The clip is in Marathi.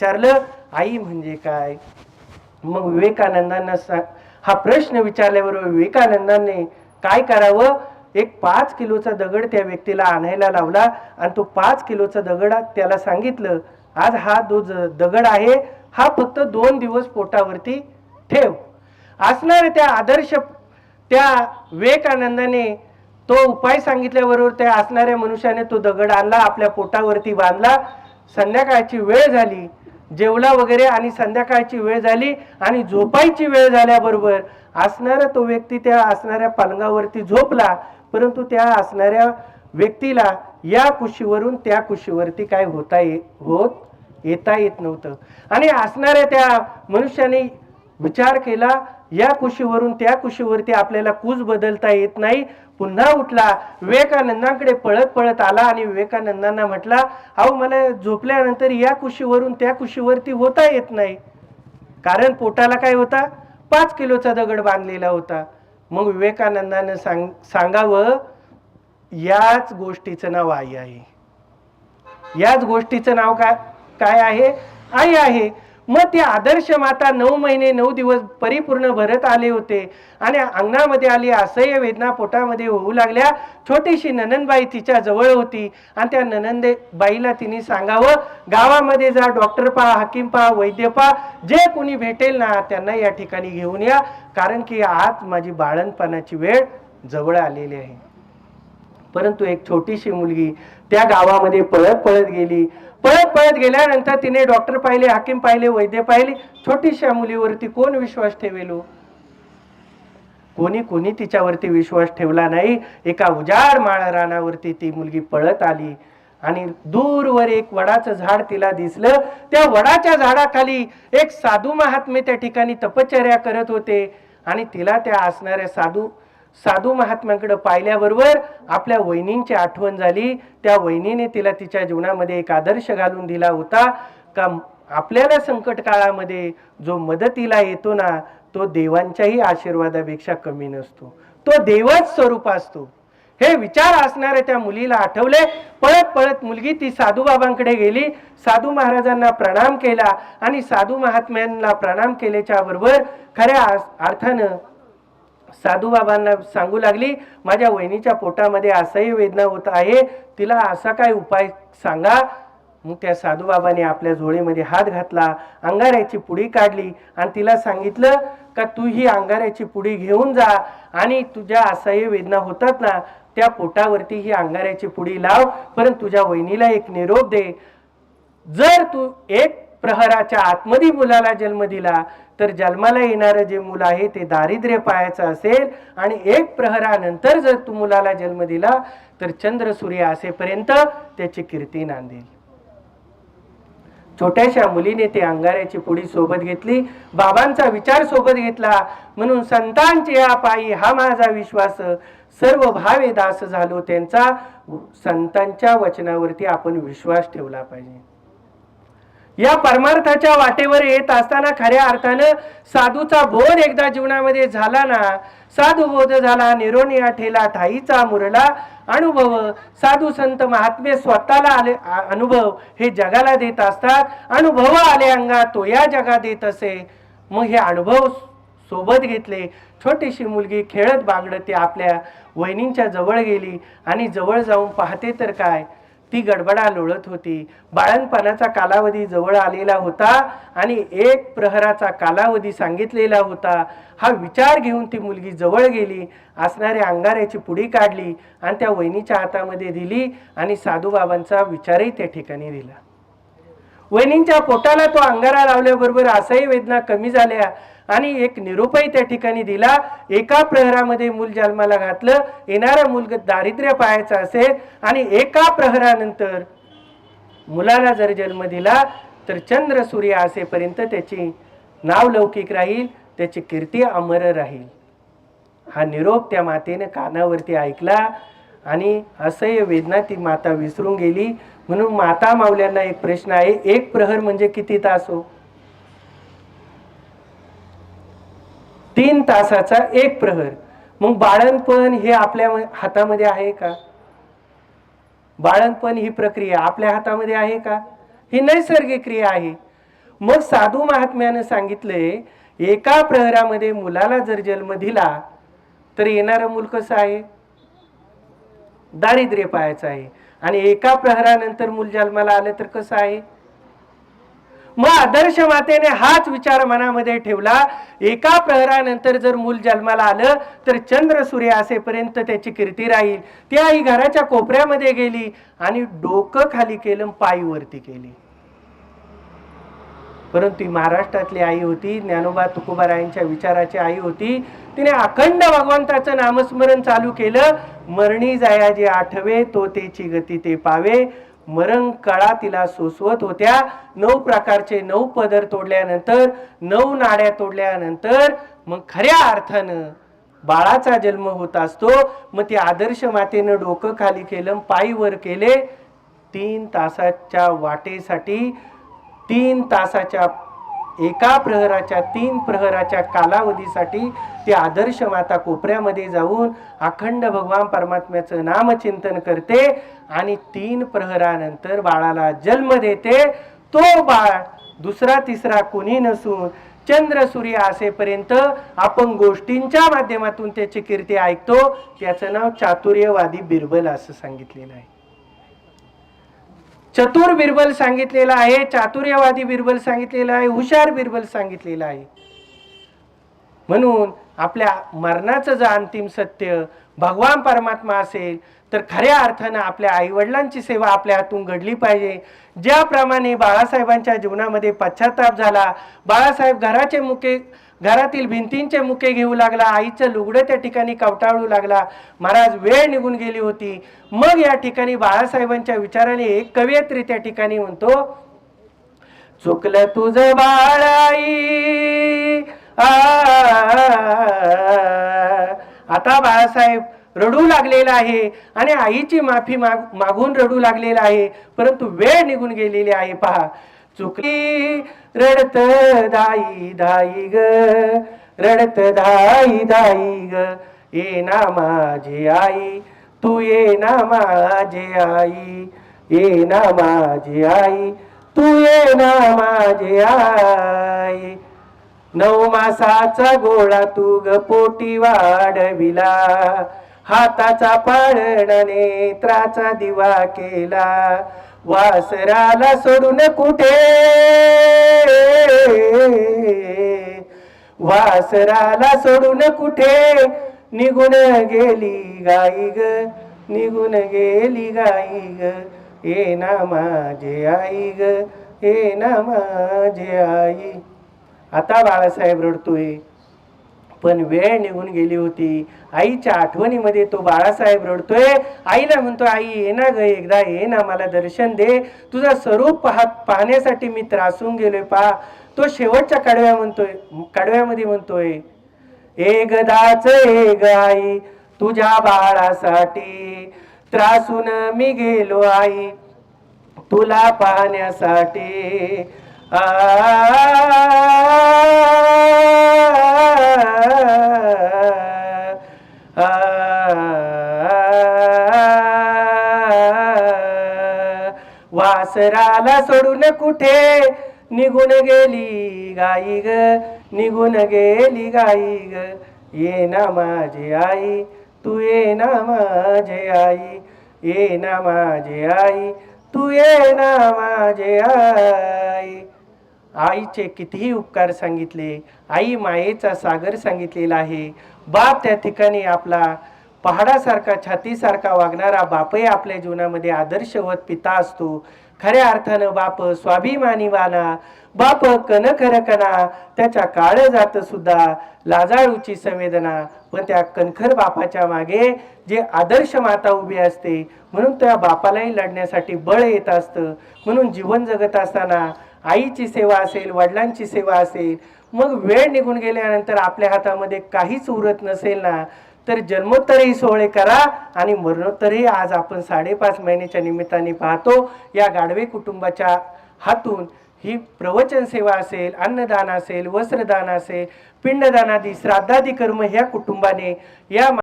विचारलं आई म्हणजे काय? मग विवेकानंदांना सा- हा प्रश्न विचारल्याबरोबर विवेकानंदांनी काय करावं? एक पाच किलोचा दगड त्या व्यक्तीला आणायला लावला आणि तो पाच किलोचा दगड त्याला सांगितलं आज हा जो दगड आहे हा फक्त दोन दिवस पोटावरती ठेव. असणार त्या आदर्श त्या विवेकानंदाने तो उपाय सांगितल्याबरोबर त्या असणाऱ्या मनुष्याने तो दगड आणला आपल्या पोटावरती बांधला. संध्याकाळची वेळ झाली. जेवला वगैरे आणि संध्याकाळची वेळ झाली आणि झोपायची वेळ झाल्याबरोबर असणारा तो व्यक्ती त्या असणाऱ्या पलंगावरती झोपला परंतु त्या असणाऱ्या व्यक्तीला या कुशीवरून त्या कुशीवरती काय होता ये होत येता येत नव्हतं. आणि असणाऱ्या त्या मनुष्याने विचार केला या कुशीवरून त्या कुशीवरती आपल्याला कुज बदलता येत नाही पुन्हा उठला. विवेकानंदांकडे पळत पळत आला आणि विवेकानंदांना म्हटला अहो मला झोपल्यानंतर या कुशीवरून त्या कुशीवरती होता येत नाही. कारण पोटाला काय होता? पाच किलोचा दगड बांधलेला होता. मग विवेकानंदानं सांग सांगावं याच गोष्टीचं नाव आई आहे. याच गोष्टीचं नाव काय काय आहे? आई आहे. मग ती आदर्श माता नऊ महिने नऊ दिवस परिपूर्ण भरत आले होते. आणि अंगणामध्ये आली असह्य वेदना पोटामध्ये होऊ लागल्या. छोटीशी ननंदबाई तिच्या जवळ होती. आणि त्या ननंदे बाईला तिने सांगावं गावामध्ये जा डॉक्टर पहा हकीम पहा वैद्य पहा जे कोणी भेटेल ना त्यांना या ठिकाणी घेऊन या. कारण की आज माझी बाळणपणाची वेळ जवळ आलेली आहे. परंतु एक छोटीशी मुलगी त्या गावामध्ये पळत पळत गेली. पळत पळत गेल्यानंतर तिने डॉक्टर पाहिले हाकीम पाहिले वैद्य पाहिले. छोटीशा मुलीवरती कोण विश्वास ठेवेलो हो? कोणी कोणी तिच्यावरती विश्वास ठेवला नाही. एका उजाड माळा रानावरती ती मुलगी पळत आली. आणि दूरवर एक वडाचं झाड तिला दिसलं. त्या वडाच्या झाडाखाली एक साधू महात्मे त्या ठिकाणी तपश्चर्या करत होते. आणि तिला त्या असणाऱ्या साधू साधू महात्म्यांकडे पाहिल्याबरोबर आपल्या वहिनींची आठवण झाली. त्या वहिनीने तिला तिच्या जीवनामध्ये एक आदर्श घालून दिला होता. का आपल्याला संकट काळामध्ये जो मदतीला येतो ना तो देवांच्याही आशीर्वादापेक्षा कमी नसतो. तो देवच स्वरूप असतो. हे विचार असणाऱ्या त्या मुलीला आठवले. पळत पळत मुलगी ती साधू बाबांकडे गेली. साधू महाराजांना प्रणाम केला आणि साधू महात्म्यांना प्रणाम केल्याच्या बरोबर खऱ्या अर्थानं साधू बाबांना सांगू लागली माझ्या वहिनीच्या पोटामध्ये असंही वेदना होत आहे तिला असा काय उपाय सांगा. मग त्या साधू बाबाने आपल्या झोळीमध्ये हात घातला अंगाऱ्याची पुडी काढली आणि तिला सांगितलं का तू ही अंगाऱ्याची पुडी घेऊन जा आणि तुझ्या असह्य वेदना होतात ना त्या पोटावरती ही अंगाऱ्याची पुडी लाव परंतु तुझ्या वहिनीला एक निरोप दे. जर तू एक प्रहराच्या आतमध्ये मुलाला जन्म दिला तर जन्माला येणारं जे मुलं आहे ते दारिद्र्य पायाचं असेल आणि एक प्रहरानंतर जर तू मुलाला जन्म दिला तर चंद्र सूर्य असेपर्यंत त्याची कीर्ती नांदेल. छोट्याशा मुलीने ते अंगाऱ्याची पुडी सोबत घेतली बाबांचा विचार सोबत घेतला म्हणून संतांचे या पायी हा माझा विश्वास सर्व भावे दास झालो त्यांचा संतांच्या वचनावरती आपण विश्वास ठेवला पाहिजे. या परमार्थाच्या वाटेवर येत असताना खऱ्या अर्थानं साधूचा बोध एकदा जीवनामध्ये झाला ना साधू बोध झाला निरोनिया ठेला ठाईचा मुरला अनुभव. साधू संत महात्मे स्वतःला आले अनुभव हे जगाला देत असतात. अनुभव आले अंगा तो या जगा देत असे. मग हे अनुभव सोबत घेतले. छोटीशी मुलगी खेळत बागडत ते आपल्या. वहिनींच्या जवळ गेली आणि जवळ जाऊन पाहते तर काय? ती गडबडा लोळत होती. बाळणपणाचा कालावधी जवळ आलेला होता आणि एक प्रहराचा कालावधी सांगितलेला होता. हा विचार घेऊन ती मुलगी जवळ गेली असणाऱ्या अंगाऱ्याची पुडी काढली आणि त्या वहिनीच्या हातामध्ये दिली आणि साधूबाबांचा विचारही त्या ठिकाणी दिला. वहिनींच्या पोटाला तो अंगारा लावल्याबरोबर असाही वेदना कमी झाल्या आणि एक निरोपही त्या ठिकाणी दिला. एका प्रहरामध्ये मूल जन्माला घातलं. येणारा मुलग दारिद्र्य पाहायचं असेल आणि एका प्रहरानंतर मुलाला जर जन्म दिला तर चंद्र सूर्य असेपर्यंत त्याची नाव लौकिक राहील त्याची कीर्ती अमर राहील. हा निरोप त्या मातेने कानावरती ऐकला. आणि असह्य वेदना ती माता विसरून गेली. म्हणून माता मावल्यांना एक प्रश्न आहे एक प्रहर म्हणजे किती तास हो? तीन तासाचा एक प्रहर. मग बाळणपण हे आपल्या हातामध्ये आहे का? बाळणपण ही प्रक्रिया आपल्या हातामध्ये आहे का? ही नैसर्गिक क्रिया आहे. मग साधू महात्म्यानं सांगितलंय एका प्रहरामध्ये मुलाला जर जन्म दिला तर येणारं मूल कसं आहे? दारिद्र्य पाहायचं आहे. आणि एका प्रहरानंतर मूल जन्माला आलं तर कसं आहे? मग आदर्श मातेने हाच विचार मनामध्ये ठेवला एका प्रहरानंतर जर मूल जन्माला आलं तर चंद्र सूर्य असेपर्यंत त्याची कीर्ती राहील. ती आई घराच्या कोपऱ्यामध्ये गेली आणि डोकं खाली केलं आणि पाय वरती केली. परंतु महाराष्ट्रातली आई होती ज्ञानोबा तुकोबारायांच्या विचाराची आई होती. तिने अखंड भगवंताचं नामस्मरण चालू केलं. मरणी जायाजे आठवे तो तेची गती ते पावे. मरण कळा तिला सोसवत होत्या. नऊ प्रकारचे नऊ पदर तोडल्यानंतर नऊ नाड्या तोडल्यानंतर मग खऱ्या अर्थानं बाळाचा जन्म होत असतो. मग ती आदर्श मातेनं डोकं खाली केलं पायी वर केले. तीन तासाच्या वाटेसाठी तीन तासाच्या एका प्रहराच्या तीन प्रहराच्या कालावधीसाठी ती आदर्श माता कोपऱ्यामध्ये जाऊन अखंड भगवान परमात्म्याचं नामचिंतन करते आणि तीन प्रहरानंतर बाळाला जन्म देते. तो बाळ दुसरा तिसरा कुणी नसून चंद्र सूर्य असेपर्यंत आपण गोष्टींच्या माध्यमातून त्याची कीर्ती ऐकतो. त्याचं नाव चातुर्यवादी बिरबल असं सांगितलेलं आहे. चतुर बिरबल सांगितलेला आहे चातुर्यवादी बिरबल सांगितलेला आहे हुशार बिरबल सांगितलेला आहे. म्हणून आपल्या मरणाचं जर अंतिम सत्य भगवान परमात्मा असेल तर खऱ्या अर्थानं आपल्या आईवडिलांची सेवा आपल्या हातून घडली पाहिजे. ज्याप्रमाणे बाळासाहेबांच्या जीवनामध्ये पश्चाताप झाला बाळासाहेब घराचे मुके घरातील भिंतींचे मुके घेऊ लागला आईचं लुगडं त्या ठिकाणी कवटाळू लागला महाराज वेळ निघून गेली होती मग या ठिकाणी बाळासाहेबांच्या विचाराने एक कवयित्री त्या ठिकाणी म्हणतो चुकलं तुझ बाळाई आई आता बाळासाहेब रडू लागलेला आहे आणि आईची माफी माग मागून रडू लागलेला आहे परंतु वेळ निघून गेलेली आहे पहा चुकली रडत दाई दाई ग. रडत दाई दाई ग. ये ना माझी आई तू ये ना माझी आई. ये ना माझी आई तू ये ना माझी आई. नऊ मासाचा गोळा तू ग पोटी वाढविला. हाताचा पाळण नेत्राचा दिवा केला. वासराला सोडून कुठे? वासराला सोडून कुठे? निघून गेली गाई ग निघून गेली गाई ग. ये ना माझे आई ग ये ना माझे आई. आता बाळासाहेब रडतोय. पण वेळ निघून गेली होती आईच्या आठवणीमध्ये तो बाळासाहेब रडतोय आईला म्हणतो आई ये ना ग एकदा ये ना मला दर्शन दे तुझं स्वरूप पाहत पाहण्यासाठी मी त्रासून गेलोय पा तो शेवटच्या कडव्या म्हणतोय कडव्यामध्ये म्हणतोय एकदाच एक आई तुझ्या बाळासाठी त्रासून मी गेलो आई तुला पाहण्यासाठी आ वासराला सोडून कुठे निघून गेली गाई ग? निघून गेली गाई ग. ये ना माझी आई तू ये ना माझे आई ये ना माझे आई तू ये ना माझे आई. आईचे कितीही उपकार सांगितले आई मायेचा सागर सांगितलेला आहे. बाप त्या ठिकाणी आपला पहाडासारखा छातीसारखा वागणारा बापही आपल्या जीवनामध्ये आदर्शवत पिता असतो. खऱ्या अर्थानं बाप स्वाभिमानी वाना बाप कन खर त्याच्या काळ जात सुद्धा लाजाळूची संवेदना पण त्या कणखर बापाच्या मागे जे आदर्श माता उभी असते म्हणून त्या बापालाही लढण्यासाठी बळ येत असतं. म्हणून जीवन जगत असताना आईची सेवा असेल वडिलांची सेवा असेल मग वेळ निघून गेल्यानंतर आपल्या हातामध्ये काहीच उरत नसेल ना तर जन्मोत्तरही सोहळे करा आणि मरणोत्तरही आज आपण साडेपाच महिन्याच्या निमित्ताने पाहतो. या गाडवे कुटुंबाच्या हातून ही प्रवचन सेवा असेल अन्नदान असेल वस्त्रदान असेल पिंडदानादी श्राद्धादी कर्म ह्या कुटुंबाने या